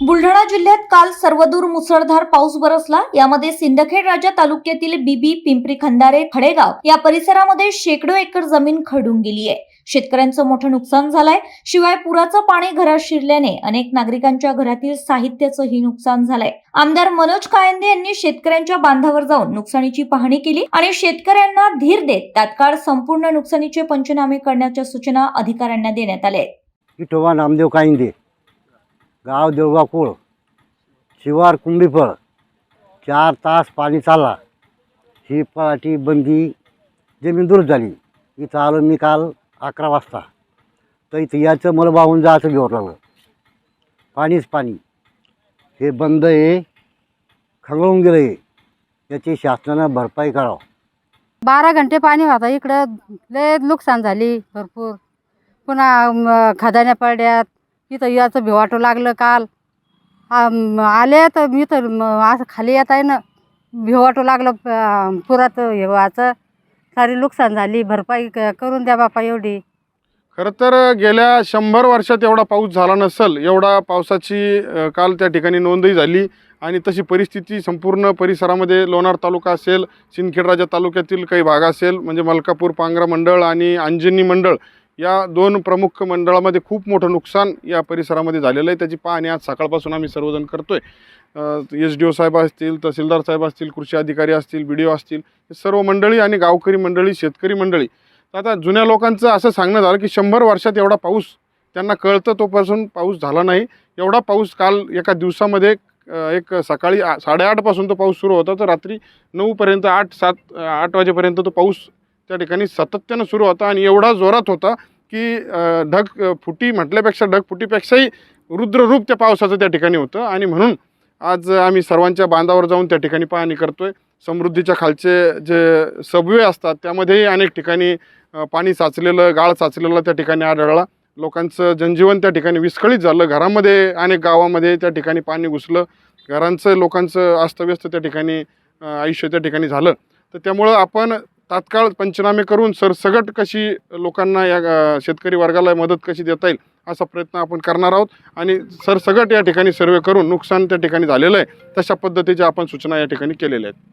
बुलढाणा जिल्ह्यात काल सर्वदूर मुसळधार पाऊस बरसला. यामध्ये सिंदखेड राजा तालुक्यातील बीबी पिंपरी खंदारे खडेगाव या परिसरामध्ये शेकडो एकर जमीन खडून गेली आहे. शेतकऱ्यांचं मोठं नुकसान झालंय. शिवाय पुराचं पाणी घरात शिरल्याने अनेक नागरिकांच्या घरातील साहित्याचंही नुकसान झालंय. आमदार मनोज कायंदे यांनी शेतकऱ्यांच्या बांधावर जाऊन नुकसानीची पाहणी केली आणि शेतकऱ्यांना धीर देत तात्काळ संपूर्ण नुकसानीचे पंचनामे करण्याच्या सूचना अधिकाऱ्यांना देण्यात आल्या विठोबा नामदेव कायंदे. गाव देवगाकूळ शिवार कुंभीफळ चार तास पाणी चालला. ही पळाटी बंदी जमीन दुरुस्त झाली. इथं आलो मी काल अकरा वाजता. तर इथं याचं मला वाहून जायचं घेऊन लागलं पाणीच पाणी. हे बंद आहे. खंगळून गेलं आहे याची शासनानं भरपाई करावं. बारा घंटे पाणी होता इकडं. लय नुकसान झाली भरपूर. पुन्हा म, खदान्या पडल्यात. इथं याचं भिवाटो लागलं काल. आले तर मी तर असं खाली येत आहे ना भिवाटो लागलं पुरात हे व्हायचं. सारी नुकसान झाली भरपाई क- करून द्या बापा एवढी. खरं तर गेल्या शंभर वर्षात एवढा पाऊस झाला नसेल एवढा पावसाची काल त्या ठिकाणी नोंदही झाली. आणि तशी परिस्थिती संपूर्ण परिसरामध्ये लोणार तालुका असेल सिंदखेडराजा तालुक्यातील काही भाग असेल म्हणजे मलकापूर पांगरा मंडळ आणि अंजनी मंडळ या दोन प्रमुख मंडळामध्ये खूप मोठं नुकसान या परिसरामध्ये झालेलं आहे. त्याची पाहणी आज सकाळपासून आम्ही सर्वजण करतो आहे एस डी ओ साहेब असतील तहसीलदार साहेब असतील कृषी अधिकारी असतील बी डी ओ असतील हे सर्व मंडळी आणि गावकरी मंडळी शेतकरी मंडळी. तर आता जुन्या लोकांचं असं सांगणं झालं की शंभर वर्षात एवढा पाऊस त्यांना कळतं तोपासून पाऊस झाला नाही. एवढा पाऊस काल एका दिवसामध्ये एक सकाळी साडेआठपासून तो पाऊस सुरू होता. तर रात्री नऊपर्यंत आठ सात आठ वाजेपर्यंत तो पाऊस त्या ठिकाणी सातत्यानं सुरू होता आणि एवढा जोरात होता की ढग फुटी म्हटल्यापेक्षा ढग फुटीपेक्षाही रुद्ररूप त्या पावसाचं त्या ठिकाणी होतं. आणि म्हणून आज आम्ही सर्वांच्या बांधावर जाऊन त्या ठिकाणी पाहणी आहे समृद्धीच्या खालचे जे सबवे असतात त्यामध्येही अनेक ठिकाणी पाणी साचलेलं गाळ साचलेलं त्या ठिकाणी आढळला. लोकांचं जनजीवन त्या ठिकाणी विस्कळीत झालं. घरामध्ये अनेक गावामध्ये त्या ठिकाणी पाणी घुसलं. घरांचं लोकांचं अस्तव्यस्त त्या ठिकाणी आयुष्य त्या ठिकाणी झालं. तर त्यामुळं आपण तात्काळ पंचनामे करून सरसगट कशी लोकांना या शेतकरी वर्गाला मदत कशी देता येईल असा प्रयत्न आपण करणार आहोत. आणि सरसगट या ठिकाणी सर्वे करून नुकसान त्या ठिकाणी झालेलं आहे तशा पद्धतीच्या आपण सूचना या ठिकाणी केलेल्या आहेत.